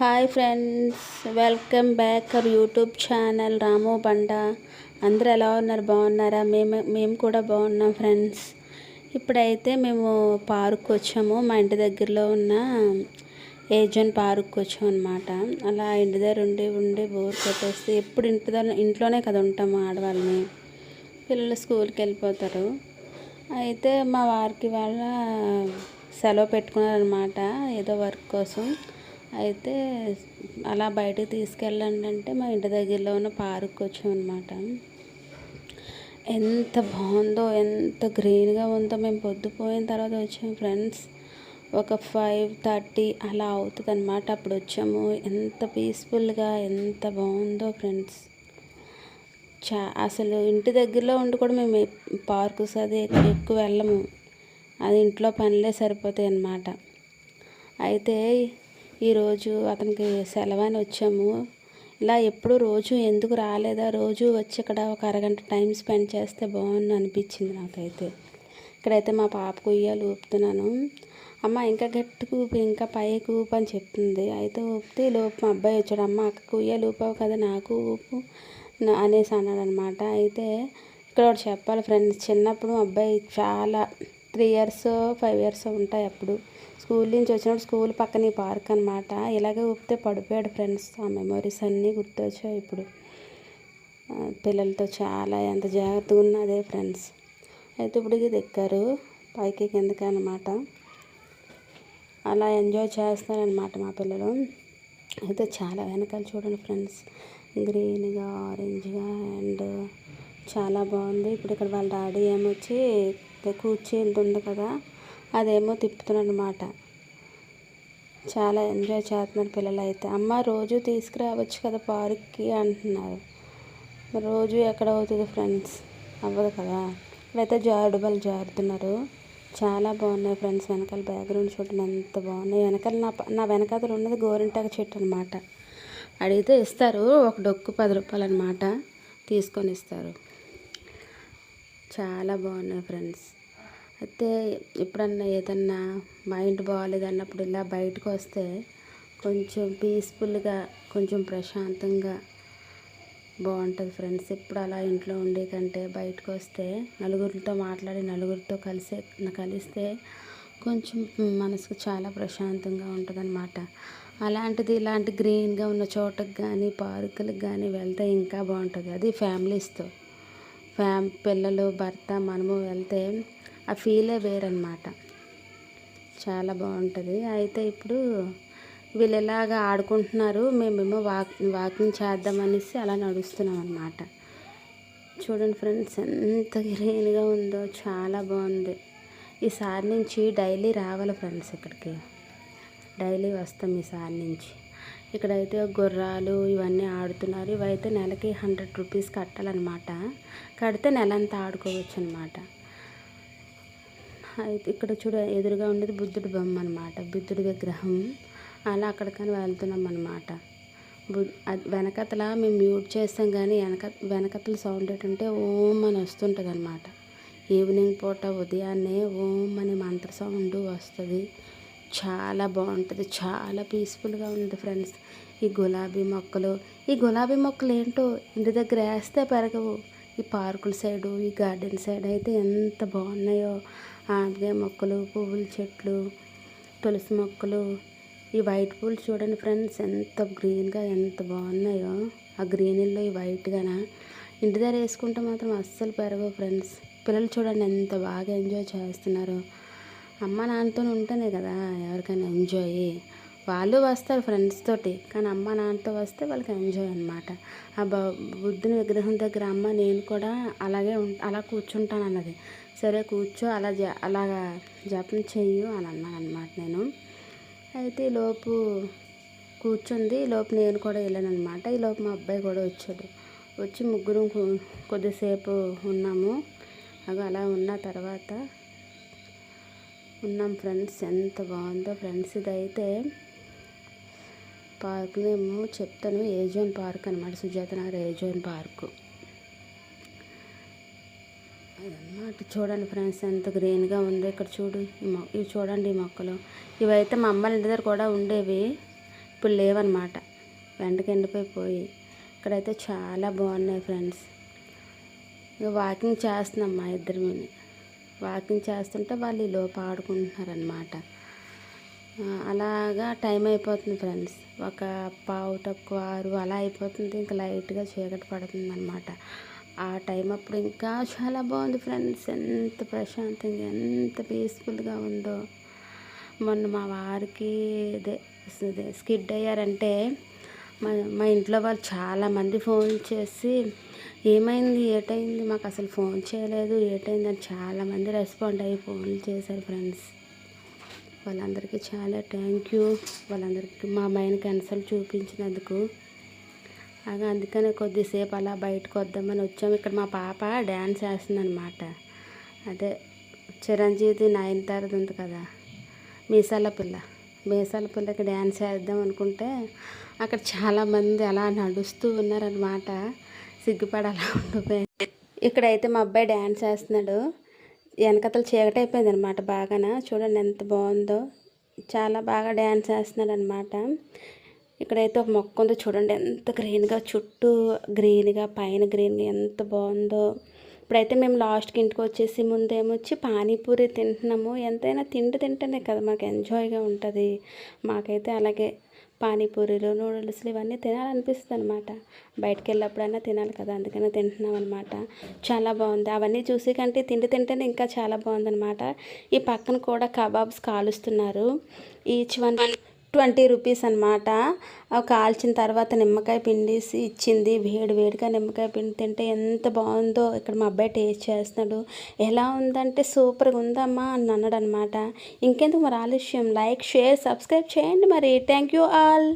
Hi friends welcome back our YouTube channel Ramu Banda. అందరూ ఎలా ఉన్నారు? బాగున్నారా? మేము మేము కూడా బాగున్నాం ఫ్రెండ్స్. ఇప్పుడైతే మేము పార్క్ వచ్చాము. మా ఇంటి దగ్గరలో ఉన్న ఏజెంట్ పార్క్ వచ్చాం అనమాట అలా ఇంటి దగ్గర ఉండి ఉండి బోర్ కొట్టేస్తే ఎప్పుడు ఇంటి దగ్గర ఇంట్లోనే కదా ఉంటాము ఆడవాళ్ళని పిల్లలు స్కూల్కి వెళ్ళిపోతారు. అయితే మా వారికి వాళ్ళ సెలవు పెట్టుకున్నారనమాట ఏదో వర్క్ కోసం. అయితే అలా బయటకు తీసుకెళ్ళండి అంటే మా ఇంటి దగ్గరలో ఉన్న పార్క్ వచ్చామన్నమాట. ఎంత బాగుందో ఎంత గ్రీన్గా ఉందో. మేము పొద్దుపోయిన తర్వాత వచ్చాము ఫ్రెండ్స్. ఒక ఫైవ్ థర్టీ అలా అవుతుంది అనమాట అప్పుడు వచ్చాము. ఎంత పీస్ఫుల్గా ఎంత బాగుందో ఫ్రెండ్స్. చా అసలు ఇంటి దగ్గరలో ఉండి కూడా మేము పార్కుస్ అది ఎక్కువ వెళ్ళము. అది ఇంట్లో పనులే సరిపోతాయి అన్నమాట అయితే ఈరోజు అతనికి సెలవు అని వచ్చాము. ఇలా ఎప్పుడు రోజు ఎందుకు రాలేదా? రోజు వచ్చి ఇక్కడ ఒక అరగంట టైం స్పెండ్ చేస్తే బాగుంది అనిపించింది నాకైతే. ఇక్కడైతే మా పాపకు ఉయ్యాలు ఊపుతున్నాను. అమ్మ ఇంకా గట్టిగా ఊపి ఇంకా పైకి ఊపు అని చెప్తుంది. అయితే ఊపితే లోపు మా అబ్బాయి వచ్చాడు. అమ్మ అక్కకు ఉయ్యాలు ఊపావు కదా నాకు ఊపు అనేసి అన్నాడు అనమాట అయితే ఇక్కడ ఒకటి చెప్పాలి ఫ్రెండ్స్ చిన్నప్పుడు మా అబ్బాయి చాలా త్రీ ఇయర్స్ ఫైవ్ ఇయర్స్ ఉంటాయి అప్పుడు. స్కూల్ నుంచి వచ్చినప్పుడు స్కూల్ పక్కన ఈ పార్క్ అనమాట ఇలాగే ఊపితే పడిపోయాడు ఫ్రెండ్స్. ఆ మెమరీస్ అన్నీ గుర్తొచ్చాయి ఇప్పుడు. పిల్లలతో చాలా ఎంత జాగ్రత్తగా ఉన్నదే ఫ్రెండ్స్. అయితే ఇప్పుడు ఇది ఎక్కారు. పైకి కిందకి అనమాట అలా ఎంజాయ్ చేస్తారనమాట మా పిల్లలు. అయితే చాలా వెనకాల చూడండి ఫ్రెండ్స్. గ్రీన్గా ఆరెంజ్గా అండ్ చాలా బాగుంది. ఇప్పుడు ఇక్కడ వాళ్ళ డాడీ ఏమొచ్చి కూర్చుంది ఉంది కదా అదేమో తిప్పుతున్నాడు అనమాట చాలా ఎంజాయ్ చేస్తున్నారు పిల్లలు అయితే అమ్మ రోజు తీసుకురావచ్చు కదా పార్క్కి అంటున్నారు. రోజు ఎక్కడ అవుతుంది ఫ్రెండ్స్? అవ్వదు కదా. ఇక్కడైతే జారుడుబల్ జారుతున్నారు. చాలా బాగున్నాయి ఫ్రెండ్స్. వెనకాల బ్యాక్గ్రౌండ్ చూడండి ఎంత బాగున్నాయి. వెనకాల నా నా వెనకాతలు ఉన్నది గోరింటాక చెట్టు అనమాట అడిగితే ఇస్తారు. ఒక డొక్కు పది రూపాయలు అనమాట తీసుకొని ఇస్తారు. చాలా బాగున్నాయి ఫ్రెండ్స్. అయితే ఎప్పుడన్నా ఏదన్నా మైండ్ బాగాలేదు అన్నప్పుడు ఇలా బయటకు వస్తే కొంచెం పీస్ఫుల్గా కొంచెం ప్రశాంతంగా బాగుంటుంది ఫ్రెండ్స్. ఇప్పుడు అలా ఇంట్లో ఉండే కంటే బయటకు వస్తే నలుగురితో మాట్లాడి నలుగురితో కలిసే కలిస్తే కొంచెం మనసుకు చాలా ప్రశాంతంగా ఉంటుందన్నమాట. అలాంటిది ఇలాంటి గ్రీన్గా ఉన్న చోటకి కానీ పార్కులకు కానీ వెళ్తే ఇంకా బాగుంటుంది. అది ఫ్యామిలీస్తో. ఫ్యామ్ పిల్లలు భర్త మనము వెళ్తే ఆ ఫీలే వేరనమాట చాలా బాగుంటుంది. అయితే ఇప్పుడు వీళ్ళు ఎలాగ ఆడుకుంటున్నారు మేమేమో వాక్ వాకింగ్ చేద్దామనేసి అలా నడుస్తున్నాం అనమాట చూడండి ఫ్రెండ్స్ ఎంత గ్రీన్గా ఉందో చాలా బాగుంది. ఈసారి నుంచి డైలీ రావాలి ఫ్రెండ్స్ ఇక్కడికి. డైలీ వస్తాం ఈసారి నుంచి. ఇక్కడైతే గుర్రాలు ఇవన్నీ ఆడుతున్నారు. ఇవైతే నెలకి హండ్రెడ్ రూపీస్ కట్టాలన్నమాట. కడితే నెలంతా ఆడుకోవచ్చు అనమాట అయితే ఇక్కడ చూడ ఎదురుగా ఉండేది బుద్ధుడి బొమ్మ అనమాట బుద్ధుడి విగ్రహం. అలా అక్కడికని వెళ్తున్నాం అనమాట వెనకతల మేము మ్యూట్ చేస్తాం కానీ వెనక వెనకతల సౌండ్ ఏంటంటే ఓం అని వస్తుంటుంది అనమాట ఈవినింగ్ పూట ఉదయాన్నే ఓం అని మంత్ర సౌండ్ వస్తుంది. చాలా బాగుంటుంది. చాలా పీస్ఫుల్గా ఉంది ఫ్రెండ్స్ ఈ గులాబీ మొక్కలు ఈ గులాబీ మొక్కలు ఏంటో ఇంటి దగ్గర వేస్తే పెరగవు. ఈ పార్కుల సైడు ఈ గార్డెన్ సైడ్ అయితే ఎంత బాగున్నాయో. ఆనపకాయ మొక్కలు పువ్వుల చెట్లు తులసి మొక్కలు. ఈ వైట్ పూలు చూడండి ఫ్రెండ్స్ ఎంత గ్రీన్గా ఎంత బాగున్నాయో. ఆ గ్రీనీల్లో ఈ వైట్గానా ఇంటి దగ్గర వేసుకుంటే మాత్రం అస్సలు పెరగవు ఫ్రెండ్స్ పిల్లలు చూడండి ఎంత బాగా ఎంజాయ్ చేస్తున్నారు. అమ్మ నాన్నతో ఉంటేనే కదా ఎవరికైనా ఎంజాయ్ వాళ్ళు వస్తారు ఫ్రెండ్స్ తోటి కానీ అమ్మ నాన్నతో వస్తే వాళ్ళకి ఎంజాయ్ అనమాట ఆ బుద్ధుని విగ్రహం దగ్గర అమ్మ నేను కూడా అలాగే అలా కూర్చుంటాను అన్నది. సరే కూర్చో అలా జ అలాగా జపం చెయ్యు అని అన్నాను అనమాట నేను. అయితే లోపు కూర్చుంది లోపు నేను కూడా వెళ్ళాను అనమాట ఈ లోపు మా అబ్బాయి కూడా వచ్చాడు. వచ్చి ముగ్గురం కొద్దిసేపు ఉన్నాము. అలా ఉన్న తర్వాత ఉన్నాం ఫ్రెండ్స్. ఎంత బాగుందో ఫ్రెండ్స్ ఇదైతే పార్క్ మేము చెప్తాను. ఏజోన్ పార్క్ అనమాట సుజాత నగర్ ఏజోన్ పార్కు. అదన్నమాట. చూడండి ఫ్రెండ్స్ ఎంత గ్రీన్గా ఉందో ఇక్కడ చూడు. ఇవి చూడండి ఈ మొక్కలు. ఇవైతే మా అమ్మ ఇంటి దగ్గర కూడా ఉండేవి. ఇప్పుడు లేవన్నమాట. వెంటకి ఎండిపోయి పోయి. ఇక్కడైతే చాలా బాగున్నాయి ఫ్రెండ్స్. ఇక వాకింగ్ చేస్తున్నాం మా ఇద్దరు వాకింగ్ చేస్తుంటే వాళ్ళు ఈ లోపు ఆడుకుంటున్నారనమాట అలాగా టైం అయిపోతుంది ఫ్రెండ్స్. ఒక పావు తక్కువ ఆరు అలా అయిపోతుంది. ఇంకా లైట్గా చీకటి పడుతుంది అనమాట ఆ టైం అప్పుడు ఇంకా చాలా బాగుంది ఫ్రెండ్స్. ఎంత ప్రశాంతంగా ఎంత పీస్ఫుల్గా ఉందో. మొన్న మా వారికి ఇదే స్కిడ్ అయ్యారంటే మా మా ఇంట్లో వాళ్ళు చాలామంది ఫోన్ చేసి ఏమైంది? ఏటైంది? మాకు అసలు ఫోన్ చేయలేదు. ఏటైంది? అని చాలామంది రెస్పాండ్ అయ్యి ఫోన్లు చేశారు ఫ్రెండ్స్. వాళ్ళందరికీ చాలా థ్యాంక్ యూ. వాళ్ళందరికీ మా మైండ్ కన్సల్ట్ చూపించినందుకు. అలా అందుకనే కొద్దిసేపు అలా బయటకు వద్దామని వచ్చాము. ఇక్కడ మా పాప డ్యాన్స్ వేస్తుందనమాట అదే చిరంజీవి నయనతారది ఉంది కదా మీసాల పిల్ల. మీసాల పిల్లకి డ్యాన్స్ వేద్దాం అనుకుంటే అక్కడ చాలామంది అలా నడుస్తూ ఉన్నారనమాట సిగ్గుపడి అలా ఉండిపోయింది ఇక్కడైతే మా అబ్బాయి డ్యాన్స్ వేస్తున్నాడు. వెనకతలు చీకటి అయిపోయింది అనమాట బాగాన. చూడండి ఎంత బాగుందో. చాలా బాగా డ్యాన్స్ వేస్తున్నాడు అనమాట ఇక్కడైతే ఒక మొక్క ఉందో చూడండి ఎంత గ్రీన్గా చుట్టూ గ్రీన్గా పైన గ్రీన్గా ఎంత బాగుందో. ఇప్పుడైతే మేము లాస్ట్కి ఇంటికి వచ్చేసి ముందేమొచ్చి పానీపూరి తింటున్నాము. ఎంతైనా తిండి తింటేనే కదా మాకు ఎంజాయ్గా ఉంటుంది. మాకైతే అలాగే పానీపూరీలు నూడిల్స్లు ఇవన్నీ తినాలనిపిస్తుంది అనమాట బయటకు వెళ్ళినప్పుడైనా తినాలి కదా అందుకనే తింటున్నాం అనమాట చాలా బాగుంది. అవన్నీ చూసి కంటే తిండి తింటేనే ఇంకా చాలా బాగుందనమాట. ఈ పక్కన కూడా కబాబ్స్ కాలుస్తున్నారు. ఈచ్ వన్ ట్వంటీ రూపీస్ అనమాట కాల్చిన తర్వాత నిమ్మకాయ పిండేసి ఇచ్చింది. వేడి వేడిగా నిమ్మకాయ పిండి తింటే ఎంత బాగుందో. ఇక్కడ మా అబ్బాయి టేస్ట్ చేస్తున్నాడు. ఎలా ఉందంటే సూపర్గా ఉందమ్మా అని అన్నాడు అనమాట ఇంకెందుకు మరి ఆలస్యం? లైక్ షేర్ సబ్స్క్రైబ్ చేయండి మరి. Thank you all.